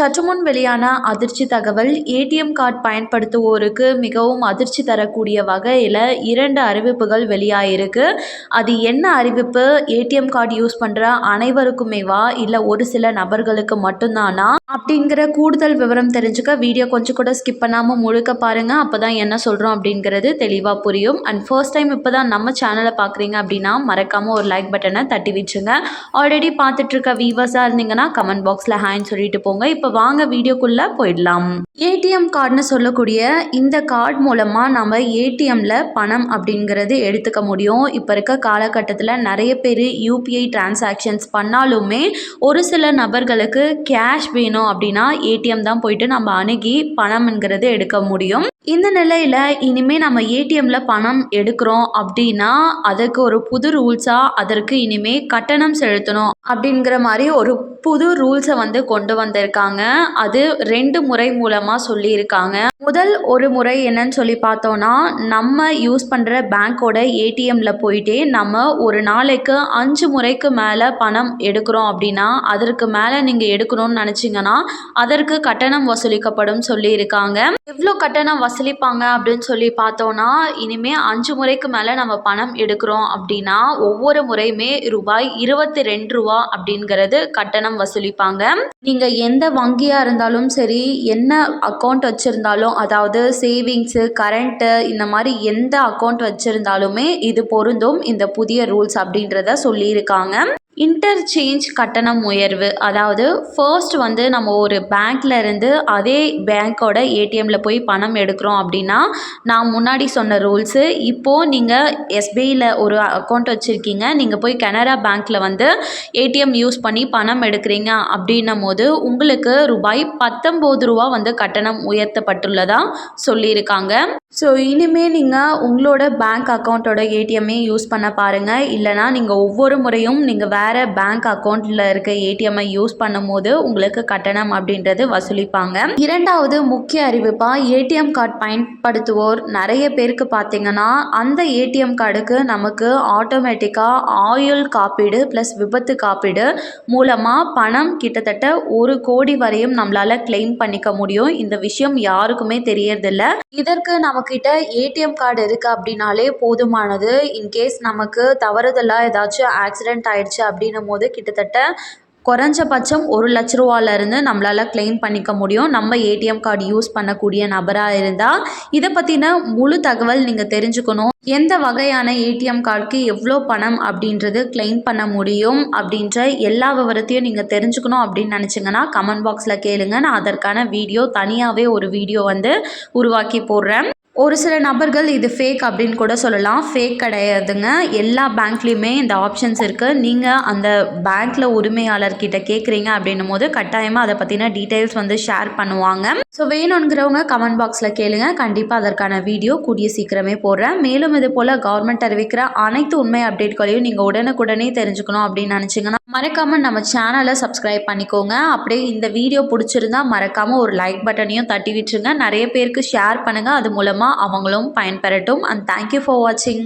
சற்று முன் வெளியான அதிர்ச்சி தகவல் ஏடிஎம் கார்டு பயன்படுத்துவோருக்கு மிகவும் அதிர்ச்சி தரக்கூடிய வகையில் இரண்டு அறிவிப்புகள் வெளியாயிருக்கு. அது என்ன அறிவிப்பு? ஏடிஎம் கார்டு யூஸ் பண்ணுற அனைவருக்குமேவா இல்லை ஒரு சில நபர்களுக்கு மட்டும்தானா? அப்படிங்கிற கூடுதல் விவரம் தெரிஞ்சுக்க வீடியோ கொஞ்சம் கூட ஸ்கிப் பண்ணாமல் முழுக்க பாருங்கள் அப்போ தான் என்ன சொல்கிறோம் அப்படிங்கிறது தெளிவாக புரியும். அண்ட் ஃபர்ஸ்ட் டைம் இப்போ தான் நம்ம சேனலை பார்க்குறீங்க அப்படின்னா மறக்காமல் ஒரு லைக் பட்டனை தட்டி வச்சுங்க. ஆல்ரெடி பார்த்துட்ருக்க வீவர்ஸாக இருந்தீங்கன்னா கமெண்ட் பாக்ஸில் ஹேண்ட் சொல்லிட்டு போங்க. இப்போ வாங்க வீடியோக்குள்ளே போயிடலாம். ஏடிஎம் கார்டுன்னு சொல்லக்கூடிய இந்த கார்டு மூலமாக நம்ம ஏடிஎம்மில் பணம் அப்படிங்கிறது எடுத்துக்க முடியும். இப்போ இருக்க காலகட்டத்தில் நிறைய பேர் யூபிஐ டிரான்சாக்ஷன்ஸ் பண்ணாலுமே ஒரு சில நபர்களுக்கு கேஷ் வேணும் அப்படின்னா ஏடிஎம் தான் போயிட்டு நம்ம அணுகி பணம்ங்கிறது எடுக்க முடியும். இந்த நிலையில் இனிமேல் நம்ம ஏடிஎம்மில் பணம் எடுக்கிறோம் அப்படின்னா அதுக்கு ஒரு புது ரூல்ஸாக அதற்கு இனிமேல் கட்டணம் செலுத்தணும் அப்படிங்கிற மாதிரி ஒரு புது ரூல்ஸை வந்து கொண்டு வந்திருக்காங்க. அது ரெண்டு முறை மூலமாக சொல்லியிருக்காங்க. முதல் ஒரு முறை என்னன்னு சொல்லி பார்த்தோன்னா நம்ம யூஸ் பண்ணுற பேங்க்கோட ஏடிஎம்மில் போயிட்டே நம்ம ஒரு நாளைக்கு அஞ்சு முறைக்கு மேலே பணம் எடுக்கிறோம் அப்படின்னா அதற்கு மேலே நீங்கள் எடுக்கணும்னு நினச்சிங்கன்னா அதற்கு கட்டணம் வசூலிக்கப்படும் சொல்லியிருக்காங்க. எவ்வளோ கட்டணம் வசூலிப்பாங்க அப்படின்னு சொல்லி பார்த்தோன்னா இனிமேல் அஞ்சு முறைக்கு மேலே நம்ம பணம் எடுக்கிறோம் அப்படின்னா ஒவ்வொரு முறையுமே ரூபாய் இருபத்தி ரெண்டு ரூபா அப்படிங்கிறது கட்டணம் வசூலிப்பாங்க. நீங்கள் எந்த வங்கியாக இருந்தாலும் சரி என்ன அக்கௌண்ட் வச்சுருந்தாலும் அதாவது சேவிங்ஸு கரண்ட்டு இந்த மாதிரி எந்த அக்கௌண்ட் வச்சுருந்தாலுமே இது பொருந்தும் இந்த புதிய ரூல்ஸ் அப்படின்றத சொல்லியிருக்காங்க. இன்டர்சேஞ்ச் கட்டணம் உயர்வு. அதாவது ஃபர்ஸ்ட் வந்து நம்ம ஒரு பேங்க்ல இருந்து அதே பேங்க்கோட ஏடிஎம்மில் போய் பணம் எடுக்கிறோம் அப்படின்னா நான் முன்னாடி சொன்ன ரூல்ஸு இப்போது நீங்கள் எஸ்பிஐயில் ஒரு அக்கௌண்ட் வச்சுருக்கீங்க நீங்கள் போய் கனரா பேங்க்கில் வந்து ஏடிஎம் யூஸ் பண்ணி பணம் எடுக்கிறீங்க அப்படின்னும் போது உங்களுக்கு ரூபாய் பத்தொம்போது ரூபா வந்து கட்டணம் உயர்த்தப்பட்டுள்ளதாக சொல்லியிருக்காங்க. ஸோ இனிமேல் நீங்கள் உங்களோட பேங்க் அக்கௌண்ட்டோட ஏடிஎம்மே யூஸ் பண்ண பாருங்கள் இல்லைனா நீங்கள் ஒவ்வொரு முறையும் நீங்கள் வேறு பேங்க் அக்கௌண்ட்டில் இருக்க ஏடிஎம்மை யூஸ் பண்ணும்போது உங்களுக்கு கட்டணம் அப்படின்றது வசூலிப்பாங்க. இரண்டாவது முக்கிய அறிவிப்பாக ஏடிஎம் கார்டு பயன்படுத்துவோர் நிறைய பேருக்கு பார்த்தீங்கன்னா அந்த ஏடிஎம் கார்டுக்கு நமக்கு ஆட்டோமேட்டிக்காக ஆயுள் காப்பீடு ப்ளஸ் விபத்து காப்பீடு மூலமாக பணம் கிட்டத்தட்ட ஒரு கோடி வரையும் நம்மளால் கிளைம் பண்ணிக்க முடியும். இந்த விஷயம் யாருக்குமே தெரியறதில்ல. இதற்கு நம்மக்கிட்ட ஏடிஎம் கார்டு இருக்குது அப்படின்னாலே போதுமானது. இன்கேஸ் நமக்கு தவறுதலாக ஏதாச்சும் ஆக்சிடெண்ட் ஆகிடுச்சு அப்படின்னும் போது கிட்டத்தட்ட குறைஞ்சபட்சம் ஒரு லட்ச ரூபாலேருந்து நம்மளால் கிளைம் பண்ணிக்க முடியும். நம்ம ஏடிஎம் கார்டு யூஸ் பண்ணக்கூடிய நபராக இருந்தால் இதை பற்றின முழு தகவல் நீங்கள் தெரிஞ்சுக்கணும். எந்த வகையான ஏடிஎம் கார்டுக்கு எவ்வளோ பணம் அப்படின்றது கிளைம் பண்ண முடியும் அப்படின்ற எல்லா விவரத்தையும் நீங்கள் தெரிஞ்சுக்கணும் அப்படின்னு நினச்சிங்கன்னா கமெண்ட் பாக்ஸில் கேளுங்க. நான் அதற்கான வீடியோ தனியாகவே ஒரு வீடியோ வந்து உருவாக்கி போடுறேன். ஒரு சில நபர்கள் இது ஃபேக் அப்படின்னு கூட சொல்லலாம். ஃபேக் கிடையாதுங்க. எல்லா பேங்க்லேயுமே இந்த ஆப்ஷன்ஸ் இருக்குது நீங்கள் அந்த பேங்க்கில் உரிமையாளர்கிட்ட கேட்குறீங்க அப்படின்னும் போது கட்டாயமாக அதை பற்றின டீட்டெயில்ஸ் வந்து ஷேர் பண்ணுவாங்க. ஸோ வேணுங்கிறவங்க கமெண்ட் பாக்ஸில் கேளுங்க. கண்டிப்பாக அதற்கான வீடியோ கூடிய சீக்கிரமே போடுறேன். மேலும் இது போல் கவர்மெண்ட் அறிவிக்கிற அனைத்து உண்மை அப்டேட்களையும் நீங்கள் உடனுக்குடனே தெரிஞ்சுக்கணும் அப்படின்னு நினச்சிங்கன்னா மறக்காமல் நம்ம சேனலை சப்ஸ்கிரைப் பண்ணிக்கோங்க. அப்படியே இந்த வீடியோ பிடிச்சிருந்தா மறக்காமல் ஒரு லைக் பட்டனையும் தட்டி விட்டுருங்க நிறைய பேருக்கு ஷேர் பண்ணுங்கள் அது மூலமாக அவங்களும் பயன்பெறட்டும் அண்ட் தேங்க்யூ ஃபார் வாட்சிங்